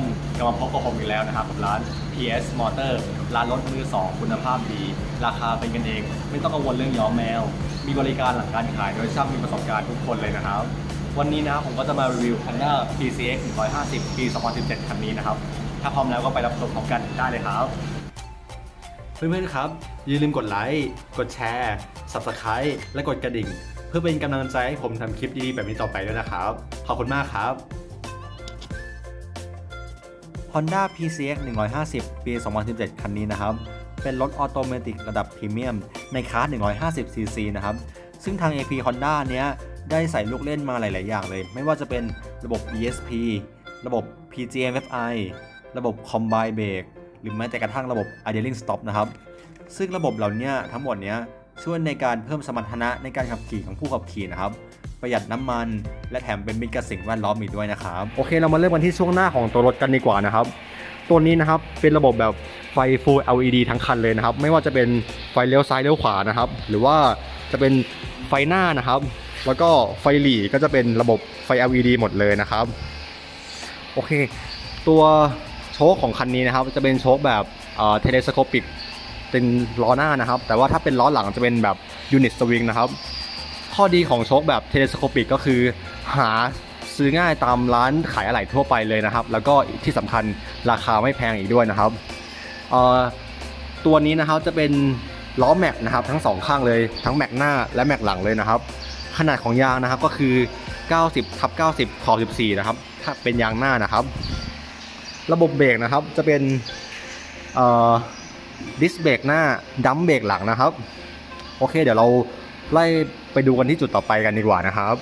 นกคนกลับมาพบกับผมอีกแล้วนะครับกับร้าน PS Motor ร้านรถมือสองคุณภาพดี ราคาเป็นกันเอง ไม่ต้องกังวลเรื่องย้อมแมว มีบริการหลังการขายโดยช่างมีประสบการณ์ทุกคนเลยนะครับ วันนี้นะผมก็จะมารีวิว Honda PCX 150 ปี 2017 คันนี้นะครับ ถ้าพร้อมแล้วก็ไปรับชมพร้อมกันได้เลยครับ เพื่อนๆครับ อย่าลืมกดไลค์กดแชร์ Subscribe และกดกระดิ่ง เพื่อเป็นกำลังใจให้ผมทำคลิปดีๆแบบนี้ต่อไปด้วยนะครับ ขอบคุณมากครับ Honda PCX 150 ปี 2017 คันนี้นะครับ เป็นรถออโตเมติกระดับพรีเมียมในคลาส 150cc นะครับ ซึ่งทาง AP Honda เนี้ยได้ใส่ลูกเล่นมาหลาย ๆ อย่างเลย ไม่ว่าจะเป็นระบบ ESP ระบบ PGMFI ระบบ Combine Brake หรือแม้แต่กระทั่งระบบ Idling Stop นะครับ ซึ่งระบบเหล่านี้ทั้งหมดเนี้ยช่วยในการเพิ่มสมรรถนะในการขับขี่ของผู้ขับขี่นะครับ ประหยัดน้ำมัน และแถมเป็นมิตรกับสิ่งแวดล้อมอีกด้วยนะครับ โอเคเรามาเริ่มกันที่ช่วงหน้าของตัวรถกันดีกว่านะครับตัวนี้นะครับเป็นระบบแบบไฟ Full LED ทั้งคันเลยนะครับ ไม่ว่าจะเป็นไฟเลี้ยวซ้ายเลี้ยวขวานะครับ หรือว่าจะเป็นไฟหน้านะครับ แล้วก็ไฟหลีก็จะเป็นระบบไฟ LED หมดเลยนะครับโอเค ตัวโชคของคันนี้นะครับจะเป็นโชคแบบเทเลสโคปิกเป็นล้อหน้านะครับ แต่ว่าถ้าเป็นล้อหลังจะเป็นแบบยูนิตสวิงนะครับ ข้อดีของโชคแบบเทเลสโคปิกก็คือหาซื้อง่ายตามร้านขายอะไหล่ทั่วไปเลยนะครับ แล้วก็ที่สำคัญราคาไม่แพงอีกด้วยนะครับตัวนี้นะครับจะเป็นล้อแม็กนะครับทั้งสองข้างเลยทั้งแม็กหน้าและแม็กหลังเลยนะครับ ขนาดของยางนะครับก็คือ 90ทับ90ขอบ14 นะครับ ถ้าเป็นยางหน้านะครับ ระบบเบรกนะครับจะเป็นดิสเบรกหน้าดัมเบรกหลังนะครับ โอเคเดี๋ยวเรา ไล่ไปดูกันที่จุดต่อไปกันดีกว่านะครับ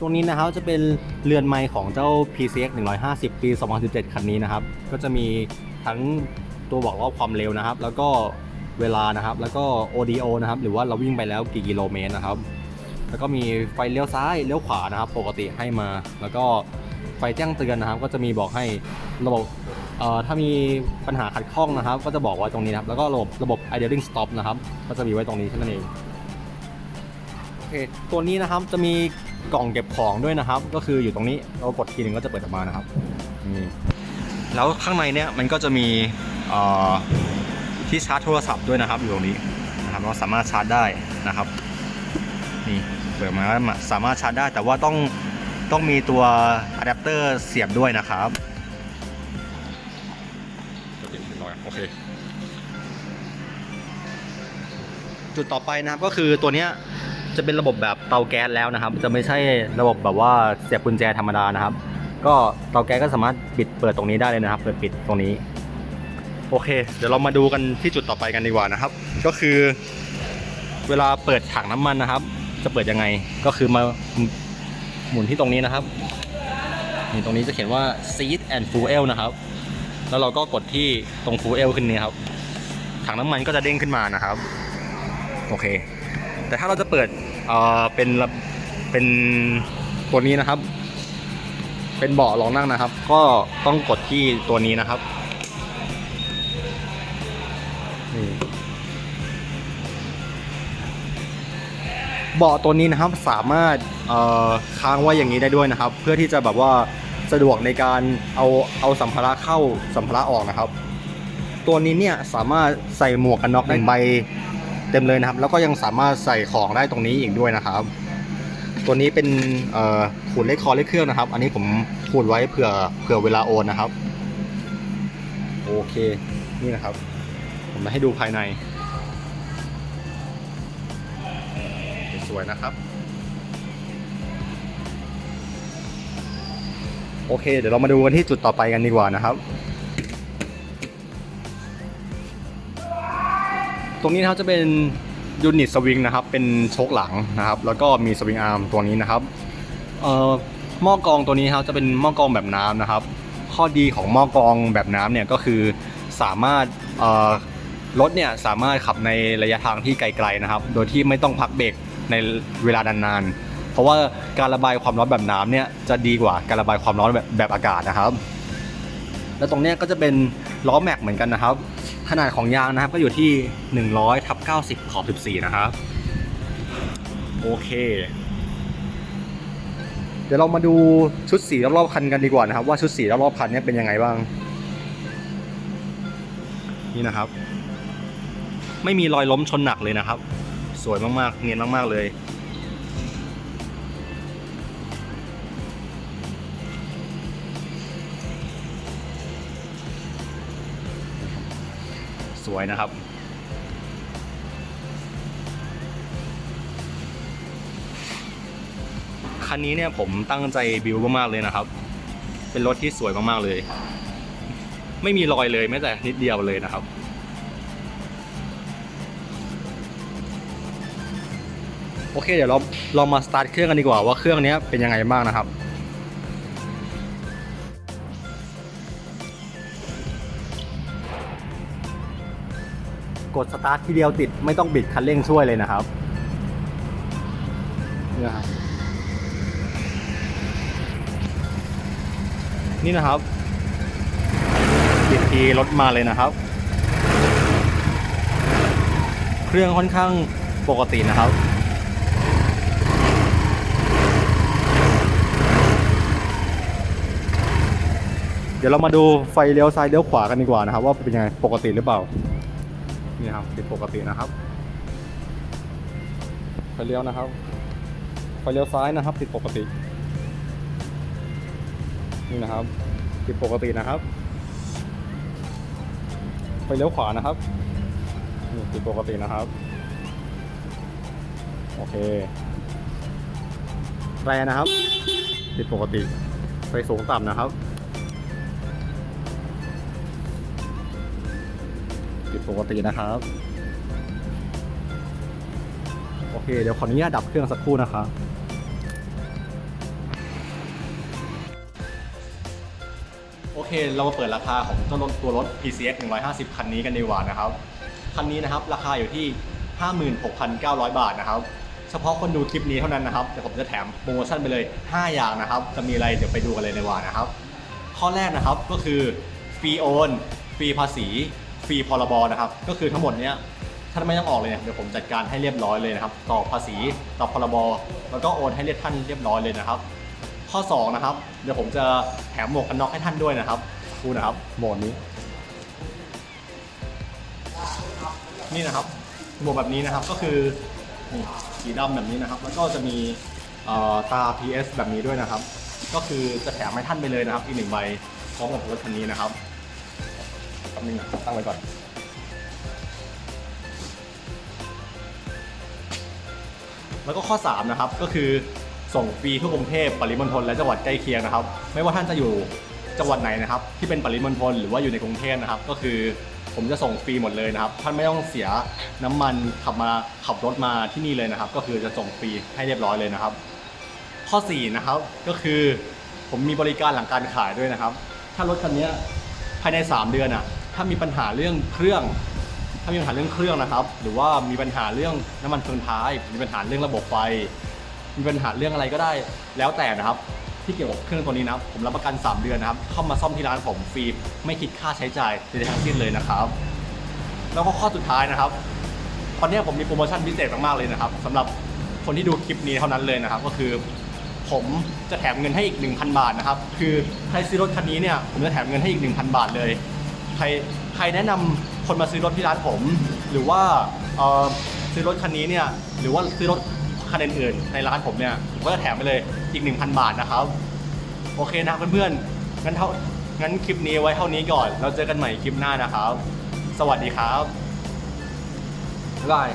ตรงนี้นะครับจะเป็นเรือนไม้ของเจ้า PCX 150 ปี 2017 คันนี้นะครับ ก็จะมีทั้งตัวบอกรอบความเร็วนะครับ แล้วก็เวลานะครับ แล้วก็ ODO นะครับ หรือว่าเราวิ่งไปแล้วกี่กิโลเมตรนะครับ แล้วก็มีไฟเลี้ยวซ้ายเลี้ยวขวานะครับ ปกติให้มา แล้วก็ไฟแจ้งเตือนนะครับ ก็จะมีบอกให้ระบบเอ่อ ถ้ามีปัญหาขัดข้องนะครับ ก็จะบอกไว้ตรงนี้นะครับ แล้วก็ระบบระบบ idling stop นะครับ ก็จะมีไว้ตรงนี้เท่านั้นเองโอเคตัวนี้นะครับจะมีกล่องเก็บของด้วยนะครับ ก็คืออยู่ตรงนี้เรากดทีหนึ่งก็จะเปิดออกมานะครับนี่แล้วข้างในเนี่ยมันก็จะมีที่ชาร์จโทรศัพท์ด้วยนะครับอยู่ตรงนี้นะครับเราสามารถชาร์จได้นะครับนี่เปิดมาสามารถชาร์จได้แต่ว่าต้องต้องมีตัวอะแดปเตอร์เสียบด้วยนะครับ โอเค จุดต่อไปนะครับก็คือตัวเนี้ยจะเป็นระบบแบบเตาแก๊สแล้วนะครับ จะไม่ใช่ระบบแบบว่าเสียบกุญแจธรรมดานะครับ ก็เตาแก๊สก็สามารถปิดเปิดตรงนี้ได้เลยนะครับ เปิดปิดตรงนี้ โอเค เดี๋ยวเรามาดูกันที่จุดต่อไปกันดีกว่านะครับ ก็คือ เวลาเปิดถังน้ำมันนะครับ จะเปิดยังไงก็คือมาหมุนที่ตรงนี้นะครับนี่ตรงนี้จะเขียนว่า seat and fuel นะครับ แล้วเราก็กดที่ตรง fuel ขึ้นนี้ครับ ถังน้ำมันก็จะเด้งขึ้นมานะครับ โอเค แต่ถ้าเราจะเปิดเอ่อเป็นเป็นตัวนี้นะครับ เป็นเบาะรองนั่งนะครับ ก็ต้องกดที่ตัวนี้นะครับเบาะตัวนี้นะครับสามารถค้างไว้อย่างนี้ได้ด้วยนะครับ เพื่อที่จะแบบว่า สะดวกในการเอาเอาสัมภาระเข้าสัมภาระออกนะครับ ตัวนี้เนี่ยสามารถใส่หมวกกันน็อกหนึ่งใบเต็มเลยนะครับ แล้วก็ยังสามารถใส่ของได้ตรงนี้อีกด้วยนะครับ ตัวนี้เป็นเอ่อขูดเลขคอเลขเครื่องนะครับ อันนี้ผมขูดไว้เผื่อเผื่อเวลาโอนนะครับโอเคนี่นะครับ ผมจะให้ดูภายใน สวยนะครับ โอเค เดี๋ยวเรามาดูกันที่จุดต่อไปกันดีกว่านะครับ ตรงนี้นะครับจะเป็นยูนิตสวิงนะครับ เป็นโชคหลังนะครับ แล้วก็มีสวิงอาร์มตัวนี้นะครับเอ่อหม้อกรองตัวนี้ครับจะเป็นหม้อกรองแบบน้ำนะครับ ข้อดีของหม้อกรองแบบน้ำเนี่ยก็คือสามารถเอ่อรถเนี่ยสามารถขับในระยะทางที่ไกลๆนะครับ โดยที่ไม่ต้องพักเบรกในเวลานานๆเพ ราะว่าการระบายความร้อนแบบน้ำเนี่ยจะดีกว่าการระบายความร้อนแบบแบบอากาศนะครับ แล้วตรงเนี้ยก็จะเป็นล้อแม็กเหมือนกันนะครับ ขนาดของยางนะครับก็อยู่ที่ 100ทับ90 ขอบ 14 นะครับ โอเคเดี๋ยวเรามาดูชุดสีรอบๆคันกันดีกว่านะครับ ว่าชุดสีรอบๆคันนี้เป็นยังไงบ้าง นี่นะครับ ไม่มีรอยล้มชนหนักเลยนะครับ สวยมากๆ เนียนมากๆเลย สวยนะครับ คันนี้เนี่ยผมตั้งใจบิวมากๆเลยนะครับ เป็นรถที่สวยมากๆเลย ไม่มีรอยเลยแม้แต่นิดเดียวเลยนะครับโอเคเดี๋ยวเราลองมาสตาร์ทเครื่องกันดีกว่าว่าเครื่องนี้เป็นยังไงบ้างนะครับ ดสตาร์ททีเดียวติดไม่ต้องบิดคันเร่งช่วยเลยนะครับนี่นะครับ นี่นะครับบิดทีรถมาเลยนะครับ เครื่องค่อนข้างปกตินะครับเดี๋ยวเรามาดูไฟเลี้ยวซ้ายเลี้ยวขวากันดีกว่านะครับ ว่าเป็นยังไงปกติหรือเปล่า นี่ครับติดปกตินะครับไฟเลี้ยวนะครับไฟเลี้ยวซ้ายนะครับ ติดปกติ นี่นะครับ ติดปกตินะครับไฟเลี้ยวขวานะครับนี่ติดปกตินะครับ โอเคแตรนะครับ ติดปกติไฟสูงต่ำนะครับ ติดปกตินะครับ โอเค เดี๋ยวขออนุญาตดับเครื่องสักครู่นะครับโอเค เรามาเปิดราคาของเจ้ารถตัวรถ PCX 150 คันนี้กันดีกว่านะครับ คันนี้นะครับราคาอยู่ที่ 56,900 บาทนะครับ เฉพาะคนดูคลิปนี้เท่านั้นนะครับ เดี๋ยวผมจะแถมโปรโมชั่นไปเลย 5 อย่างนะครับ จะมีอะไรเดี๋ยวไปดูกันเลยในว่านะครับ ข้อแรกนะครับก็คือฟรีโอน ฟรีภาษี ฟรีพรบนะครับ ก็คือทั้งหมดเนี้ยท่านไม่ต้องออกเลยเนี่ยเดี๋ยวผมจัดการให้เรียบร้อยเลยนะครับต่อภาษีต่อพรบแล้วก็โอนให้เรียบท่านเรียบร้อยเลยนะครับ ข้อ2นะครับเดี๋ยวผมจะแถมหมวกกันน็อกให้ท่านด้วยนะครับดูนะครับโหมดนี้ นี่นะครับหมวกแบบนี้นะครับก็คือนี่สีดำแบบนี้นะครับ แล้วก็จะมีเอ่อตา PS แบบนี้ด้วยนะครับ ก็คือจะแถมให้ท่านไปเลยนะครับอีกหนึ่งใบพร้อมกับรถคันนี้นะครับแป๊บนึงนะตั้งไว้ก่อน แล้วก็ข้อ 3 นะครับ ก็คือส่งฟรีทั่วกรุงเทพปริมณฑลและจังหวัดใกล้เคียงนะครับ ไม่ว่าท่านจะอยู่จังหวัดไหนนะครับ ที่เป็นปริมณฑลหรือว่าอยู่ในกรุงเทพนะครับ ก็คือผมจะส่งฟรีหมดเลยนะครับ ท่านไม่ต้องเสียน้ำมันขับมาขับรถมาที่นี่เลยนะครับ ก็คือจะส่งฟรีให้เรียบร้อยเลยนะครับ ข้อ4นะครับก็คือผมมีบริการหลังการขายด้วยนะครับ ถ้ารถคันนี้ภายใน 3 เดือนอะ ถ้ามีปัญหาเรื่องเครื่อง ถ้ามีปัญหาเรื่องเครื่องนะครับ หรือว่ามีปัญหาเรื่องน้ำมันเฟืองท้าย มีปัญหาเรื่องระบบไฟ มีปัญหาเรื่องอะไรก็ได้ แล้วแต่นะครับ ที่เกี่ยวกับเครื่องตัวนี้นะผมรับประกัน 3 เดือนนะครับ เข้ามาซ่อมที่ร้านผมฟรีไม่คิดค่าใช้จ่ายใดๆทั้งสิ้นเลยนะครับ แล้วก็ข้อสุดท้ายนะครับตอนนี้ผมมีโปรโมชั่นพิเศษมากๆเลยนะครับสำหรับคนที่ดูคลิปนี้เท่านั้นเลยนะครับ ก็คือผมจะแถมเงินให้อีก 1,000 บาทนะครับ คือใครซื้อรถคันนี้เนี่ยผมจะแถมเงินให้อีก 1,000 บาทเลย ใครใครแนะนำคนมาซื้อรถที่ร้านผม หรือว่าเอ่อซื้อรถคันนี้เนี่ยหรือว่าซื้อรถคันอื่นๆในร้านผมเนี่ยผมก็จะแถมไปเลยอีก 1,000 บาทนะครับ โอเคนะเพื่อนๆงั้นเท่างั้นคลิปนี้ไว้เท่านี้ก่อน เราเจอกันใหม่คลิปหน้านะครับ สวัสดีครับ บ๊ายบาย